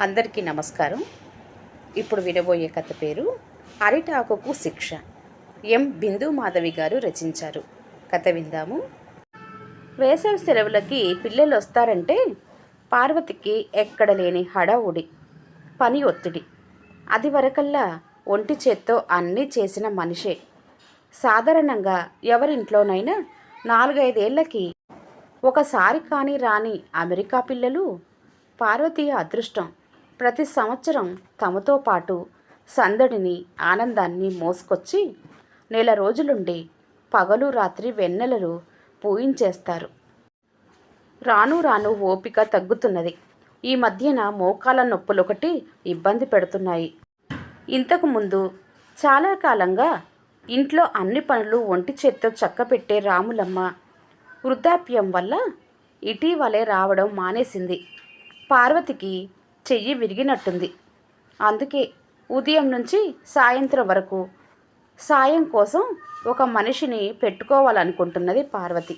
అందరికీ నమస్కారం. ఇప్పుడు వినబోయే కథ పేరు అరిటాకుకు శిక్ష. ఎం. బిందు మాధవి గారు రచించారు. కథ విందాము. వేసవి సెలవులకి పిల్లలు వస్తారంటే పార్వతికి ఎక్కడ లేని హడావుడి పని ఒత్తిడి. అది వరకల్లా ఒంటి చేత్తో అన్నీ చేసిన మనిషే. సాధారణంగా ఎవరింట్లోనైనా నాలుగైదేళ్ళకి ఒకసారి కానీ రాని అమెరికా పిల్లలు పార్వతీయ అదృష్టం. ప్రతి సంవత్సరం తమతో పాటు సందడిని ఆనందాన్ని మోసుకొచ్చి నెల రోజులుండి పగలు రాత్రి వెన్నెలలు పూయించేస్తారు. రాను రాను ఓపిక తగ్గుతున్నది. ఈ మధ్యన మోకాల నొప్పులు ఒకటి ఇబ్బంది పెడుతున్నాయి. ఇంతకు ముందు చాలా కాలంగా ఇంట్లో అన్ని పనులు ఒంటి చేత్తో చక్కపెట్టే రాములమ్మ వృద్ధాప్యం వల్ల ఇటీవలే రావడం మానేసింది. పార్వతికి చెయ్యి విరిగినట్టుంది. అందుకే ఉదయం నుంచి సాయంత్రం వరకు సాయం కోసం ఒక మనిషిని పెట్టుకోవాలనుకుంటున్నది పార్వతి.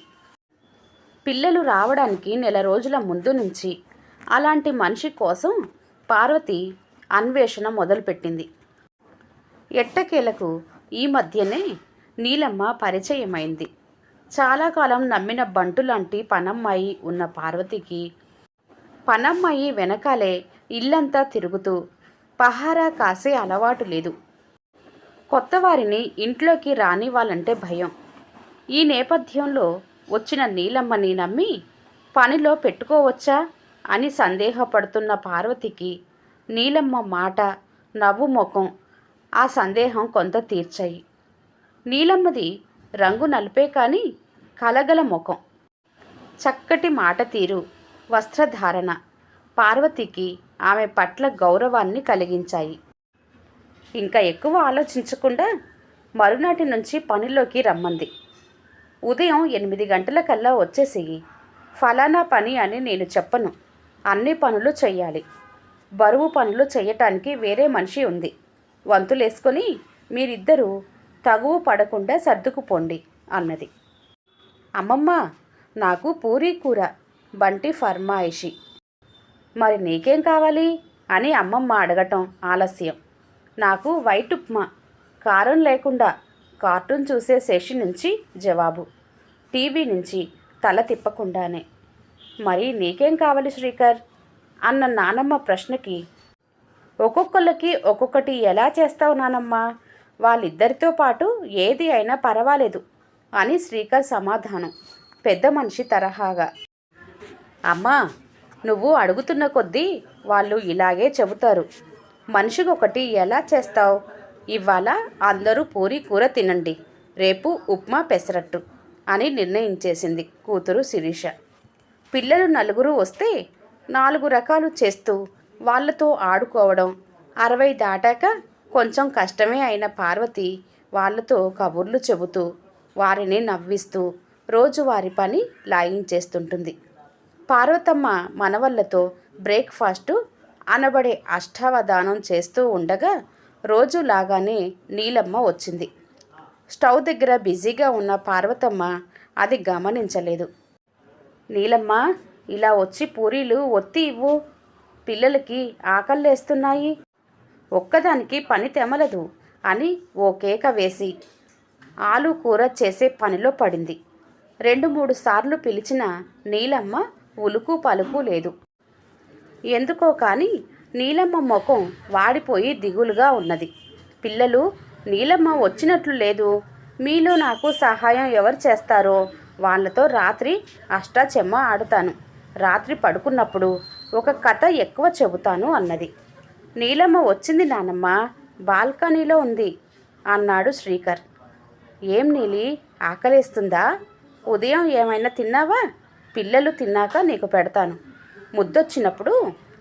పిల్లలు రావడానికి నెల రోజుల ముందు నుంచి అలాంటి మనిషి కోసం పార్వతి అన్వేషణ మొదలుపెట్టింది. ఎట్టకేలకు ఈ మధ్యనే నీలమ్మ పరిచయమైంది. చాలా కాలం నమ్మిన బంటు లాంటి పనమ్మాయి ఉన్న పార్వతికి పనమ్మాయి వెనకాలే ఇల్లంతా తిరుగుతూ పహారా కాసే అలవాటు లేదు. కొత్తవారిని ఇంట్లోకి రానివ్వాలంటే భయం. ఈ నేపథ్యంలో వచ్చిన నీలమ్మని నమ్మి పనిలో పెట్టుకోవచ్చా అని సందేహపడుతున్న పార్వతికి నీలమ్మ మాట నవ్వు ముఖం ఆ సందేహం కొంత తీర్చాయి. నీలమ్మది రంగు నలిపే కానీ కలగల ముఖం. చక్కటి మాట తీరు వస్త్రధారణ. పార్వతికి ఆమె పట్ల గౌరవాన్ని కలిగించాయి. ఇంకా ఎక్కువ ఆలోచించకుండా మరునాటి నుంచి పనిలోకి రమ్మంది. ఉదయం ఎనిమిది గంటలకల్లా వచ్చేసేయి. ఫలానా పని అని నేను చెప్పను. అన్ని పనులు చేయాలి బరువు పనులు చేయటానికి వేరే మనిషి ఉంది. వంతులేసుకొని మీరిద్దరూ తగువు పడకుండా సర్దుకుపోండి అన్నది. అమ్మమ్మ నాకు పూరీ కూర. బంటి ఫర్మాయిషి. మరి నీకేం కావాలి? అని అమ్మమ్మ అడగటం ఆలస్యం. నాకు వైట్ ఉప్మా కారం లేకుండా కార్టూన్ చూసే శేషి నుంచి జవాబు. టీవీ నుంచి తల తిప్పకుండానే. మరి నీకేం కావాలి శ్రీకర్? అన్న నానమ్మ ప్రశ్నకి ఒక్కొక్కళ్ళకి ఒక్కొక్కటి ఎలా చేస్తావు నానమ్మ? వాళ్ళిద్దరితో పాటు ఏది అయినా పర్వాలేదు అని శ్రీకర్ సమాధానం. పెద్ద మనిషి తరహాగా. అమ్మా నువ్వు అడుగుతున్న కొద్దీ వాళ్ళు ఇలాగే చెబుతారు. మనిషికి ఒకటి ఎలా చేస్తావు? ఇవాళ అందరూ పూరి కూర తినండి. రేపు ఉప్మా పెసరట్టు అని నిర్ణయించేసింది కూతురు శిరీష. పిల్లలు నలుగురు వస్తే నాలుగు రకాలు చేస్తూ వాళ్ళతో ఆడుకోవడం అరవై దాటాక కొంచెం కష్టమే అయిన పార్వతి వాళ్ళతో కబుర్లు చెబుతూ వారిని నవ్విస్తూ రోజువారి పని లాయించేస్తుంటుంది పార్వతమ్మ మనవళ్ళతో బ్రేక్ఫాస్టు అనబడే అష్టావధానం చేస్తూ ఉండగా రోజులాగానే నీలమ్మ వచ్చింది. స్టవ్ దగ్గర బిజీగా ఉన్న పార్వతమ్మ అది గమనించలేదు. నీలమ్మ ఇలా వచ్చి పూరీలు ఒత్తి ఇవ్వు. పిల్లలకి ఆకలేస్తున్నాయి ఒక్కదానికి పని తెమలదు అని ఓ కేక వేసి ఆలు కూర చేసే పనిలో పడింది. రెండు మూడు సార్లు పిలిచిన నీలమ్మ ఉలుకు పలుకు లేదు. ఎందుకో కానీ నీలమ్మ ముఖం వాడిపోయి దిగులుగా ఉన్నది. పిల్లలు నీలమ్మ వచ్చినట్లు లేదు. మీలో నాకు సహాయం ఎవరు చేస్తారో వాళ్ళతో రాత్రి అష్టాచెమ్మ ఆడుతాను. రాత్రి పడుకున్నప్పుడు ఒక కథ ఎక్కువ చెబుతాను అన్నది. నీలమ్మ వచ్చింది నానమ్మ బాల్కనీలో ఉంది అన్నాడు శ్రీకర్. ఏం నీలి ఆకలేస్తుందా? ఉదయం ఏమైనా తిన్నావా? పిల్లలు తిన్నాక నీకు పెడతాను. ముద్దొచ్చినప్పుడు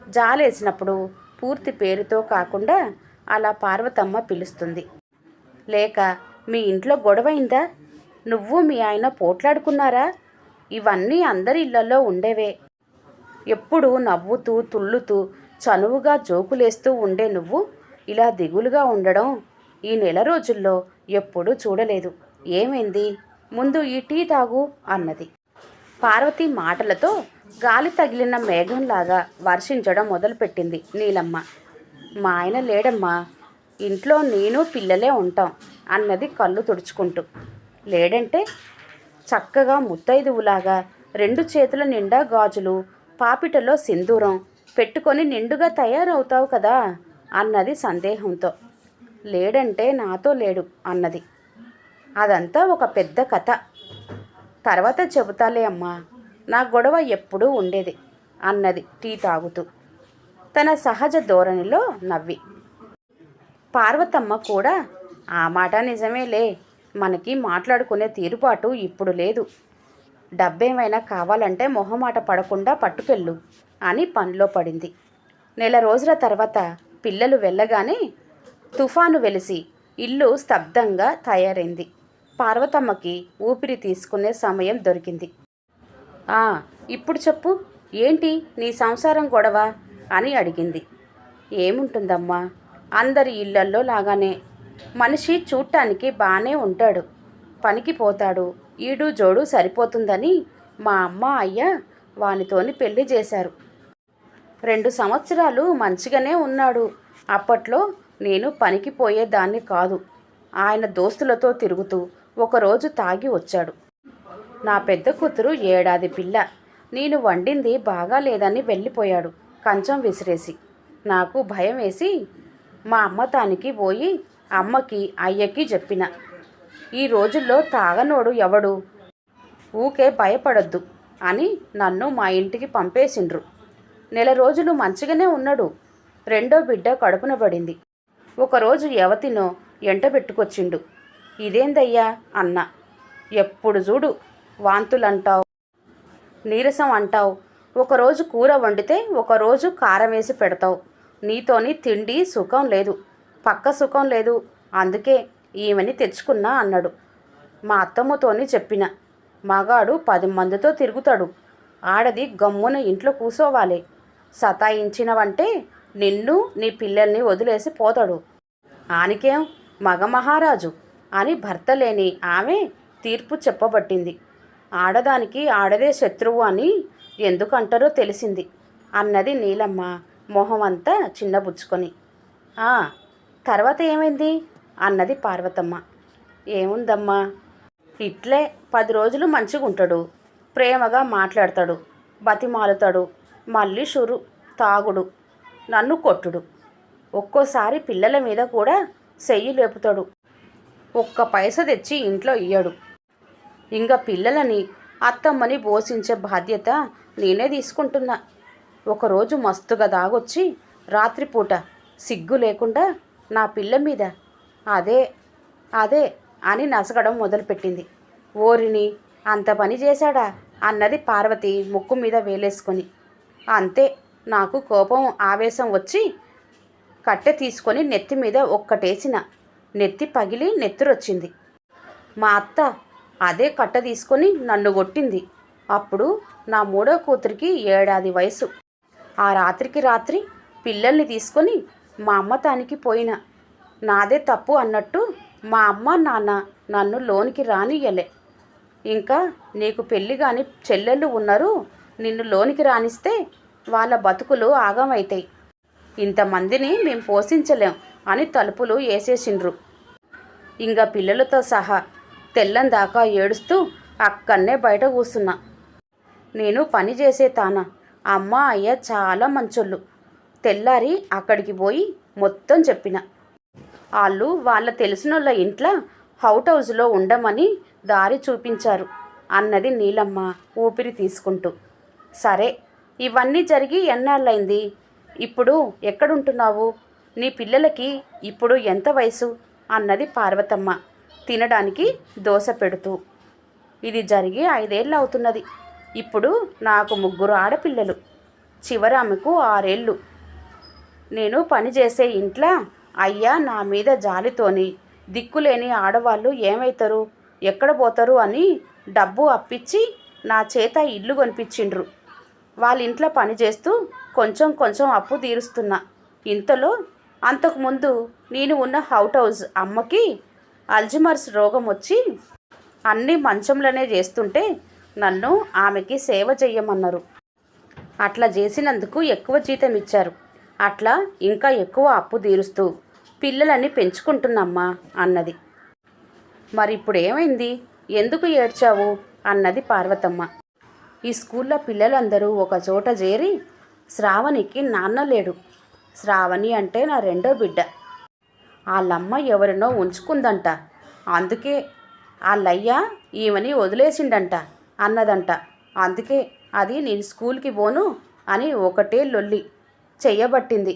జాలేసినప్పుడు పూర్తి పేరుతో కాకుండా అలా పార్వతమ్మ పిలుస్తుంది. లేక మీ ఇంట్లో గొడవైందా? నువ్వు మీ ఆయన పోట్లాడుకున్నారా? ఇవన్నీ అందరి ఇళ్ళలో ఉండేవే. ఎప్పుడు నవ్వుతూ తుళ్ళుతూ చనువుగా జోకులేస్తూ ఉండే నువ్వు ఇలా దిగులుగా ఉండడం ఈ నెల రోజుల్లో ఎప్పుడూ చూడలేదు. ఏమైంది? ముందు ఈ టీ తాగు అన్నది. పార్వతి మాటలతో గాలి తగిలిన మేఘంలాగా వర్షించడం మొదలుపెట్టింది నీలమ్మ. మా ఆయన లేడమ్మా ఇంట్లో నేను పిల్లలే ఉంటాం అన్నది కళ్ళు తుడుచుకుంటూ. లేడంటే చక్కగా ముత్తైదువులాగా రెండు చేతుల నిండా గాజులు పాపిటలో సింధూరం పెట్టుకొని నిండుగా తయారవుతావు కదా అన్నది సందేహంతో. లేడంటే నాతో లేడు అన్నది. అదంతా ఒక పెద్ద కథ తర్వాత చెబుతాలే అమ్మా నా గొడవ ఎప్పుడూ ఉండేది అన్నది టీ తాగుతూ. తన సహజ ధోరణిలో నవ్వి. పార్వతమ్మ కూడా ఆ మాట నిజమేలే మనకి మాట్లాడుకునే తీరుబాటు ఇప్పుడు లేదు. డబ్బేమైనా కావాలంటే మొహమాట పడకుండా పట్టుకెళ్ళు అని పనిలో పడింది. నెల రోజుల తర్వాత పిల్లలు వెళ్ళగానే తుఫాను వెలిసి ఇల్లు స్తబ్దంగా తయారైంది. పార్వతమ్మకి ఊపిరి తీసుకునే సమయం దొరికింది. "ఆ, ఇప్పుడు చెప్పు. ఏంటి నీ సంసారం గొడవ? అని అడిగింది. ఏముంటుందమ్మా? అందరి ఇళ్ళల్లో లాగానే. మనిషి చూడటానికి బాగానే ఉంటాడు. పనికి పోతాడు. ఈడు జోడు సరిపోతుందని మా అమ్మ అయ్య వానితోని పెళ్ళి చేశారు. రెండు సంవత్సరాలు మంచిగానే ఉన్నాడు. అప్పట్లో నేను పనికి పోయేదాన్ని కాదు. ఆయన దోస్తులతో తిరుగుతూ ఒకరోజు తాగి వచ్చాడు. నా పెద్ద కూతురు ఏడాది పిల్ల. నేను వండింది బాగా లేదని వెళ్ళిపోయాడు. కంచం విసిరేసి. నాకు భయం వేసి మా అమ్మ తానికి పోయి అమ్మకి అయ్యకి చెప్పిన. ఈ రోజుల్లో తాగనోడు ఎవడు? ఊకే భయపడొద్దు అని నన్ను మా ఇంటికి పంపేసిండ్రు. నెల రోజులు మంచిగానే ఉన్నాడు. రెండో బిడ్డ కడుపున పడింది. ఒకరోజు యవతినో ఎంట పెట్టుకొచ్చిండు ఇదేందయ్యా అన్న. ఎప్పుడు చూడు వాంతులంటావు నీరసం అంటావు ఒకరోజు కూర వండితే ఒకరోజు కారం వేసి పెడతావు. నీతోని తిండి సుఖం లేదు పక్క సుఖం లేదు. అందుకే ఈమెని తెచ్చుకున్నా అన్నాడు. మా అత్తమ్మతోని చెప్పిన. మగాడు పది మందితో తిరుగుతాడు. ఆడది గమ్మున ఇంట్లో కూసోవాలి. సతాయించినవంటే నిన్ను నీ పిల్లల్ని వదిలేసి పోతాడు. ఆనికేం? మగ మహారాజు అని భర్త లేని ఆమె తీర్పు చెప్పబట్టింది. ఆడదానికి ఆడదే శత్రువు అని ఎందుకంటారో తెలిసింది. అన్నది నీలమ్మ మొహం అంతా చిన్నబుచ్చుకొని. "ఆ, తర్వాత ఏమైంది? అన్నది పార్వతమ్మ. ఏముందమ్మా? ఇట్లే పది రోజులు మంచిగా ఉంటాడు ప్రేమగా మాట్లాడతాడు. బతిమాలుతాడు. మళ్ళీ షురు తాగుడు. నన్ను కొట్టుడు. ఒక్కోసారి పిల్లల మీద కూడా సెయ్యి లేపుతాడు. ఒక్క పైస తెచ్చి ఇంట్లో ఇయ్యడు. ఇంకా పిల్లలని అత్తమ్మని పోషించే బాధ్యత నేనే తీసుకుంటున్నా. ఒకరోజు మస్తుగా దాగొచ్చి రాత్రిపూట సిగ్గు లేకుండా నా పిల్ల మీద అదే అదే అని నసగడం మొదలుపెట్టింది. ఓరిని అంత పని చేశాడా అన్నది పార్వతి ముక్కు మీద వేలేసుకొని. అంతే నాకు కోపం ఆవేశం వచ్చి కట్టె తీసుకొని నెత్తి మీద ఒక్కటేసిన. నెత్తి పగిలి నెత్తురొచ్చింది. మా అత్త అదే కట్ట తీసుకొని నన్ను కొట్టింది అప్పుడు నా మూడో కూతురికి ఏడాది వయసు. ఆ రాత్రికి రాత్రి పిల్లల్ని తీసుకొని మా అమ్మ తానికి పోయిన. నాదే తప్పు అన్నట్టు మా అమ్మ నాన్న నన్ను లోనికి రానియ్యలే. ఇంకా నీకు పెళ్ళి కాని చెల్లెళ్ళు ఉన్నారు నిన్ను లోనికి రానిస్తే వాళ్ళ బతుకులు ఆగమవుతాయి ఇంతమందిని మేము పోషించలేం. అని తలుపులు వేసేసిండ్రు ఇంకా పిల్లలతో సహా తెల్లం దాకా ఏడుస్తూ అక్కడనే బయట కూస్తున్నా నేను పని చేసే తాన అమ్మ అయ్య చాలా మంచోళ్ళు. తెల్లారి అక్కడికి పోయి మొత్తం చెప్పిన. వాళ్ళు వాళ్ళ తెలిసినోళ్ళ ఇంట్లో హౌట్ హౌస్లో ఉండమని దారి చూపించారు. అన్నది నీలమ్మ ఊపిరి తీసుకుంటూ. సరే ఇవన్నీ జరిగి ఎన్నాళ్ళైంది ఇప్పుడు ఎక్కడుంటున్నావు? నీ పిల్లలకి ఇప్పుడు ఎంత వయసు? అన్నది పార్వతమ్మ. తినడానికి దోశ పెడుతూ. ఇది జరిగి ఐదేళ్ళు అవుతున్నది ఇప్పుడు నాకు ముగ్గురు ఆడపిల్లలు. చివరామెకు ఆరేళ్ళు. నేను పనిచేసే ఇంట్లో అయ్యా నా మీద జాలితోని దిక్కులేని ఆడవాళ్ళు ఏమవుతారు ఎక్కడ పోతారు అని డబ్బు అప్పిచ్చి నా చేత ఇల్లు కొనిపించిండ్రు. వాళ్ళ ఇంట్లో పని చేస్తూ కొంచెం కొంచెం అప్పు తీరుస్తున్నా. ఇంతలో అంతకుముందు నేను ఉన్న హౌట్ హౌస్ అమ్మకి అల్జిమర్స్ రోగం వచ్చి అన్నీ మంచంలోనే చేస్తుంటే నన్ను ఆమెకి సేవ చెయ్యమన్నారు. అట్లా చేసినందుకు ఎక్కువ జీతం ఇచ్చారు. అట్లా ఇంకా ఎక్కువ అప్పు తీరుస్తూ పిల్లలని పెంచుకుంటున్నమ్మా అన్నది. మరి ఇప్పుడు ఏమైంది ఎందుకు ఏడ్చావు? అన్నది పార్వతమ్మ. ఈ స్కూల్లో పిల్లలందరూ ఒక చోట చేరి శ్రావణికి నాన్న లేడు. శ్రావణి అంటే నా రెండో బిడ్డ. వాళ్ళమ్మ ఎవరినో ఉంచుకుందంట. అందుకే వాళ్ళయ్య ఈమెని వదిలేసిండంట అన్నదంట. అందుకే అది నేను స్కూల్కి పోను అని ఒకటే లొల్లి చెయ్యబట్టింది.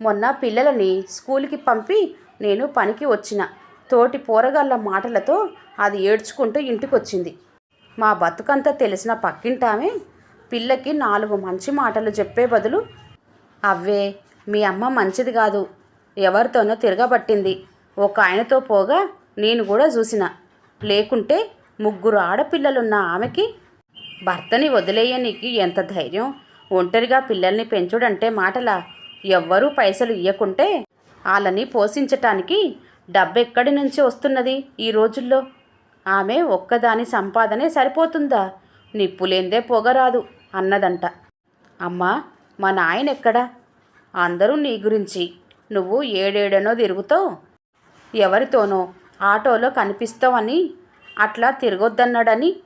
మొన్న పిల్లలని స్కూల్కి పంపి నేను పనికి వచ్చిన తోటి పోరగాళ్ళ మాటలతో అది ఏడ్చుకుంటూ ఇంటికొచ్చింది. మా బతుకంతా తెలిసిన పక్కింటామే పిల్లకి నాలుగు మంచి మాటలు చెప్పే బదులు అవ్వే మీ అమ్మ మంచిది కాదు. ఎవరితోనో తిరగబట్టింది. ఒక ఆయనతో పోగా నేను కూడా చూసిన. లేకుంటే ముగ్గురు ఆడపిల్లలున్న ఆమెకి భర్తని వదిలేయనీకి ఎంత ధైర్యం? ఒంటరిగా పిల్లల్ని పెంచుడంటే మాటలా? ఎవ్వరూ పైసలు ఇయ్యకుంటే వాళ్ళని పోషించటానికి డబ్బెక్కడి నుంచి వస్తున్నది ఈ రోజుల్లో? ఆమె ఒక్కదాని సంపాదనే సరిపోతుందా? నిప్పులేందే పొగరాదు అన్నదంట. అమ్మా మా నాయన ఎక్కడా అందరూ నీ గురించి. నువ్వు ఏడేడనో తిరుగుతావు. ఎవరితోనో ఆటోలో కనిపిస్తావని అట్లా తిరగొద్దన్నాడని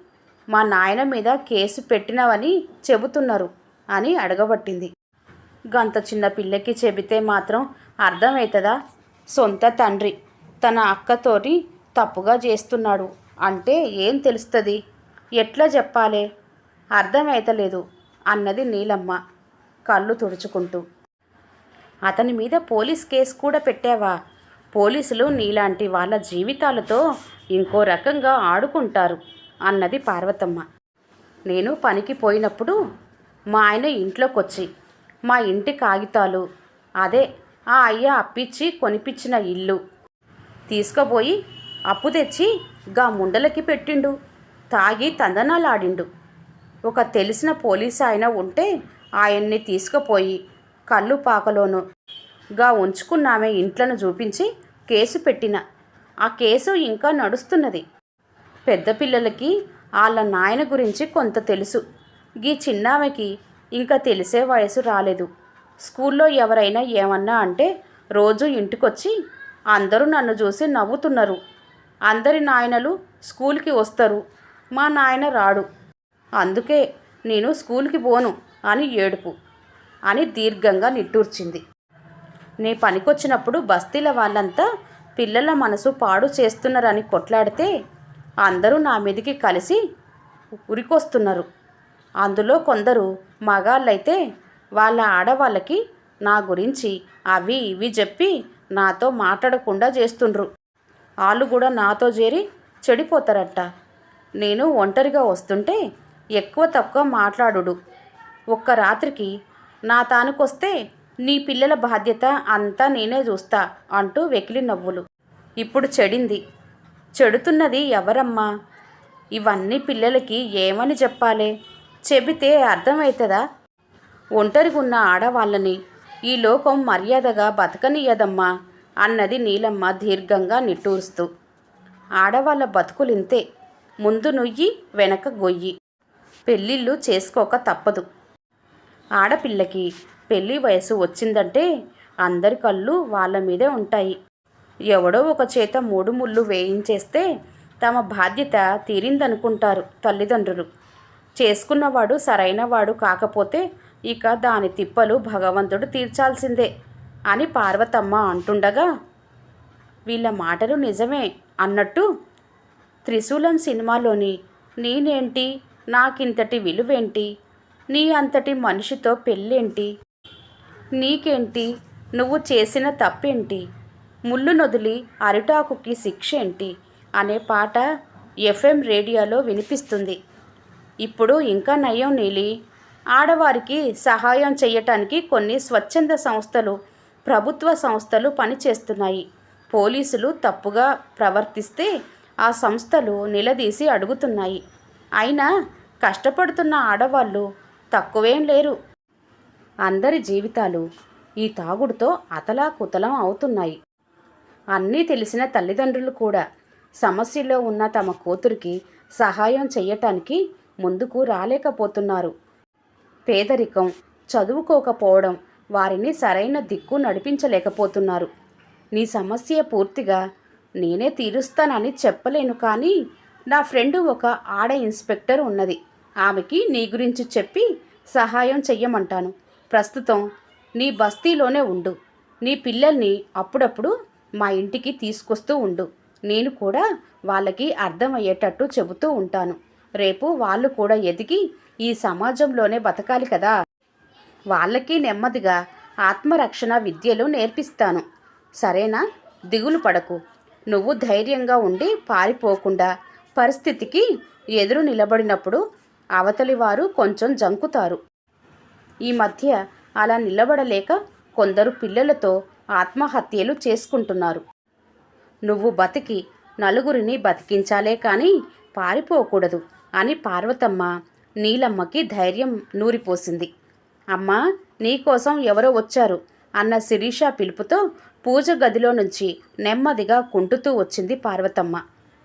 మా నాయన మీద కేసు పెట్టినవని చెబుతున్నారు అని అడగబట్టింది. గంత చిన్న పిల్లకి చెబితే మాత్రం అర్థమవుతుందా సొంత తండ్రి తన అక్కతోటి తప్పుగా చేస్తున్నాడు అంటే ఏం తెలుస్తుంది? ఎట్లా చెప్పాలే? అర్థమైతలేదు అన్నది నీలమ్మ కళ్ళు తుడుచుకుంటూ. అతని మీద పోలీస్ కేసు కూడా పెట్టావా? పోలీసులు నీలాంటి వాళ్ళ జీవితాలతో ఇంకో రకంగా ఆడుకుంటారు అన్నది పార్వతమ్మ. నేను పనికి పోయినప్పుడు మా ఆయన ఇంట్లోకి వచ్చి మా ఇంటి కాగితాలు అదే ఆ అయ్య అప్పిచ్చి కొనిపించిన ఇల్లు తీసుకుపోయి అప్పు తెచ్చి గా ముండలకి పెట్టిండు తాగి తందనాలాడిండు. ఒక తెలిసిన పోలీసు ఆయన ఉంటే ఆయన్ని తీసుకుపోయి కళ్ళు పాకలోను గా ఉంచుకున్నామే ఇంట్లను చూపించి కేసు పెట్టిన. ఆ కేసు ఇంకా నడుస్తున్నది. పెద్ద పిల్లలకి వాళ్ళ నాయన గురించి కొంత తెలుసు. గీ చిన్నామెకి ఇంకా తెలిసే వయసు రాలేదు. స్కూల్లో ఎవరైనా ఏమన్నా అంటే రోజు ఇంటికొచ్చి అందరూ నన్ను చూసి నవ్వుతున్నారు. అందరి నాయనలు స్కూల్కి వస్తారు. మా నాయన రాడు. అందుకే నేను స్కూల్కి పోను అని ఏడుపు. అని దీర్ఘంగా నిట్టూర్చింది. నీ పనికొచ్చినప్పుడు బస్తీల వాళ్ళంతా పిల్లల మనసు పాడు చేస్తున్నారని కొట్లాడితే అందరూ నా మీదికి కలిసి ఉరికొస్తున్నారు. అందులో కొందరు మగాళ్ళైతే వాళ్ళ ఆడవాళ్ళకి నా గురించి అవి ఇవి చెప్పి నాతో మాట్లాడకుండా చేస్తుండ్రు. వాళ్ళు కూడా నాతో చేరి చెడిపోతారట. నేను ఒంటరిగా వస్తుంటే ఎక్కువ తక్కువ మాట్లాడుడు. ఒక్క రాత్రికి నా తానుకొస్తే నీ పిల్లల బాధ్యత అంతా నేనే చూస్తా అంటూ వెకిలి నవ్వులు. ఇప్పుడు చెడింది. చెడుతున్నది ఎవరమ్మా? ఇవన్నీ పిల్లలకి ఏమని చెప్పాలి? చెబితే అర్థమవుతుందా ఒంటరిగా ఉన్న ఆడవాళ్ళని ఈ లోకం మర్యాదగా బతకనియ్యదమ్మా అన్నది నీలమ్మ దీర్ఘంగా నిట్టూరుస్తూ. ఆడవాళ్ళ బతుకులింతే ముందు నుయ్యి వెనక గొయ్యి. పెళ్ళిళ్ళు చేసుకోక తప్పదు. ఆడపిల్లకి పెళ్ళి వయసు వచ్చిందంటే అందరి కళ్ళు వాళ్ళ మీదే ఉంటాయి. ఎవడో ఒక చేత మూడు ముళ్ళు వేయించేస్తే తమ బాధ్యత తీరిందనుకుంటారు తల్లిదండ్రులు. చేసుకున్నవాడు సరైనవాడు కాకపోతే ఇక దాని తిప్పలు భగవంతుడు తీర్చాల్సిందే అని పార్వతమ్మ అంటుండగా వీళ్ళ మాటలు నిజమే అన్నట్టు త్రిశూలం సినిమాలోని నేనేంటి? నాకింతటి విలువేంటి? నీ అంతటి మనిషితో పెళ్ళేంటి? నీకేంటి? నువ్వు చేసిన తప్పేంటి? ముళ్ళు నొదిలి అరిటాకుకి శిక్ష ఏంటి అనే పాట ఎఫ్ఎం రేడియోలో వినిపిస్తుంది. ఇప్పుడు ఇంకా నయం నీలి. ఆడవారికి సహాయం చేయటానికి కొన్ని స్వచ్ఛంద సంస్థలు ప్రభుత్వ సంస్థలు పనిచేస్తున్నాయి. పోలీసులు తప్పుగా ప్రవర్తిస్తే ఆ సంస్థలు నిలదీసి అడుగుతున్నాయి. అయినా కష్టపడుతున్న ఆడవాళ్ళు తక్కువేం లేరు. అందరి జీవితాలు ఈ తాగుడుతో అతలా కుతలం అవుతున్నాయి. అన్నీ తెలిసిన తల్లిదండ్రులు కూడా సమస్యలో ఉన్న తమ కూతురికి సహాయం చేయటానికి ముందుకు రాలేకపోతున్నారు. పేదరికం చదువుకోకపోవడం వారిని సరైన దిక్కు నడిపించలేకపోతున్నారు. నీ సమస్య పూర్తిగా నేనే తీరుస్తానని చెప్పలేను కానీ నా ఫ్రెండ్ ఒక ఆడ ఇన్స్పెక్టర్ ఉన్నది. ఆమెకి నీ గురించి చెప్పి సహాయం చెయ్యమంటాను. ప్రస్తుతం నీ బస్తీలోనే ఉండు. నీ పిల్లల్ని అప్పుడప్పుడు మా ఇంటికి తీసుకొస్తూ ఉండు. నేను కూడా వాళ్ళకి అర్థమయ్యేటట్టు చెబుతూ ఉంటాను. రేపు వాళ్ళు కూడా ఎదిగి ఈ సమాజంలోనే బతకాలి కదా. వాళ్ళకి నెమ్మదిగా ఆత్మరక్షణ విద్యలు నేర్పిస్తాను. సరేనా? దిగులు పడకు. నువ్వు ధైర్యంగా ఉండి పారిపోకుండా పరిస్థితికి ఎదురు నిలబడినప్పుడు అవతలి వారు కొంచెం జంకుతారు. ఈ మధ్య అలా నిలబడలేక కొందరు పిల్లలతో ఆత్మహత్యలు చేసుకుంటున్నారు. నువ్వు బతికి నలుగురిని బతికించాలే కానీ పారిపోకూడదు అని పార్వతమ్మ నీలమ్మకి ధైర్యం నూరిపోసింది. అమ్మా నీకోసం ఎవరో వచ్చారు అన్న శిరీష పిలుపుతో పూజ గదిలో నుంచి నెమ్మదిగా కుంటుతూ వచ్చింది పార్వతమ్మ.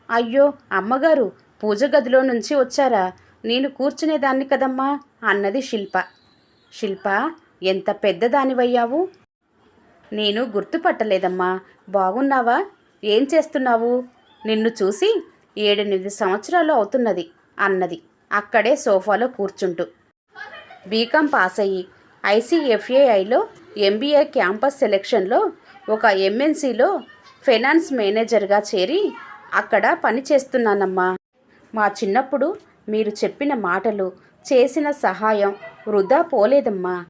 అయ్యో అమ్మగారు పూజ గదిలో నుంచి వచ్చారా? నేను కూర్చునేదాన్ని కదమ్మా అన్నది శిల్ప. శిల్ప ఎంత పెద్దదానివయ్యావు? నేను గుర్తుపట్టలేదమ్మా. బాగున్నావా? ఏం చేస్తున్నావు? నిన్ను చూసి ఏడెనిమిది సంవత్సరాలు అవుతున్నది అన్నది అక్కడే సోఫాలో కూర్చుంటూ. బీకాం పాస్ అయ్యి ఐసీఎఫ్ఏఐలో ఎంబీఏ క్యాంపస్ సెలెక్షన్లో ఒక ఎంఎన్సీలో ఫైనాన్స్ మేనేజర్గా చేరి అక్కడ పనిచేస్తున్నానమ్మా. మా చిన్నప్పుడు మీరు చెప్పిన మాటలు చేసిన సహాయం వృధా పోలేదమ్మా.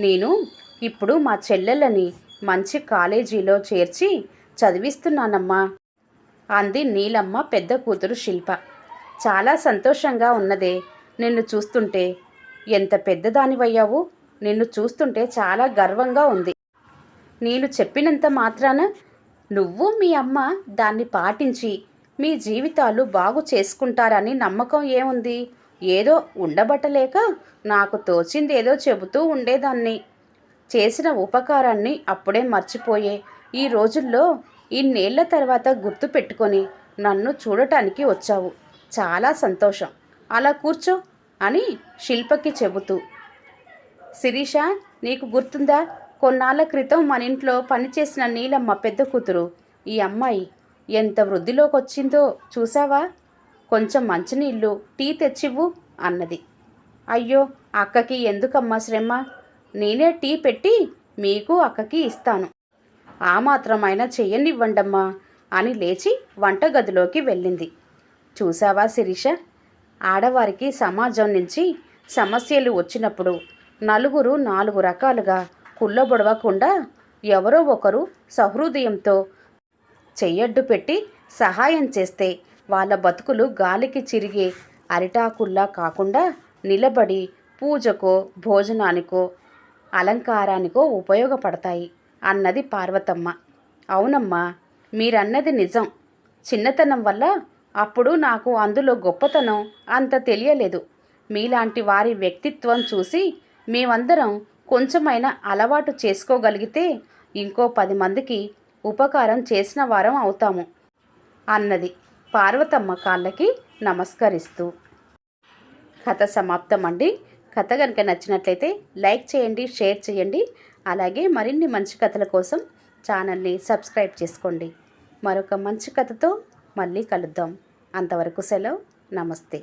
నేను ఇప్పుడు మా చెల్లెళ్ళని మంచి కాలేజీలో చేర్చి చదివిస్తున్నానమ్మా అంది నీలమ్మ పెద్ద కూతురు శిల్ప. చాలా సంతోషంగా ఉన్నదే నిన్ను చూస్తుంటే. ఎంత పెద్దదానివయ్యావు? నిన్ను చూస్తుంటే చాలా గర్వంగా ఉంది. నేను చెప్పినంత మాత్రాన నువ్వు మీ అమ్మ దాన్ని పాటించి మీ జీవితాలు బాగు చేసుకుంటారని నమ్మకం ఏముంది? ఏదో ఉండబట్టలేక నాకు తోచింది ఏదో చెబుతూ ఉండేదాన్ని. చేసిన ఉపకారాన్ని అప్పుడే మర్చిపోయే. ఈ రోజుల్లో ఇన్నేళ్ళ తర్వాత గుర్తు పెట్టుకొని నన్ను చూడటానికి వచ్చావు. చాలా సంతోషం. అలా కూర్చో అని శిల్పకి చెబుతూ. శిరీష నీకు గుర్తుందా? కొన్నాళ్ళ క్రితం మన ఇంట్లో పనిచేసిన నీలమ్మ పెద్ద కూతురు ఈ అమ్మాయి ఎంత వృద్ధిలోకి వచ్చిందో చూసావా? కొంచెం మంచినీళ్ళు టీ తెచ్చివ్వు అన్నది. అయ్యో అక్కకి ఎందుకమ్మా శ్రమ? నేనే టీ పెట్టి మీకు అక్కకి ఇస్తాను. ఆ మాత్రమైనా చెయ్యనివ్వండమ్మా అని లేచి వంటగదిలోకి వెళ్ళింది. చూసావా శిరీష? ఆడవారికి సమాజం నుంచి సమస్యలు వచ్చినప్పుడు నలుగురు నాలుగు రకాలుగా కుళ్ళబొడవకుండా ఎవరో ఒకరు సహృదయంతో చెయ్యడ్డు పెట్టి సహాయం చేస్తే వాళ్ళ బతుకులు గాలికి చిరిగే అరిటాకుల్లా కాకుండా నిలబడి పూజకో భోజనానికో అలంకారానికో ఉపయోగపడతాయి అన్నది పార్వతమ్మ. అవునమ్మా మీరన్నది నిజం. చిన్నతనం వల్ల అప్పుడు నాకు అందులో గొప్పతనం అంత తెలియలేదు. మీలాంటి వారి వ్యక్తిత్వం చూసి మేమందరం కొంచెమైనా అలవాటు చేసుకోగలిగితే ఇంకో పది మందికి ఉపకారం చేసిన వారం అవుతాము అన్నది పార్వతమ్మ కాళ్ళకి నమస్కరిస్తూ. కథ సమాప్తం అండి కథ కనుక నచ్చినట్లయితే లైక్ చేయండి షేర్ చేయండి. అలాగే మరిన్ని మంచి కథల కోసం ఛానల్ని సబ్స్క్రైబ్ చేసుకోండి. మరొక మంచి కథతో మళ్ళీ కలుద్దాం. అంతవరకు సెలవు. నమస్తే.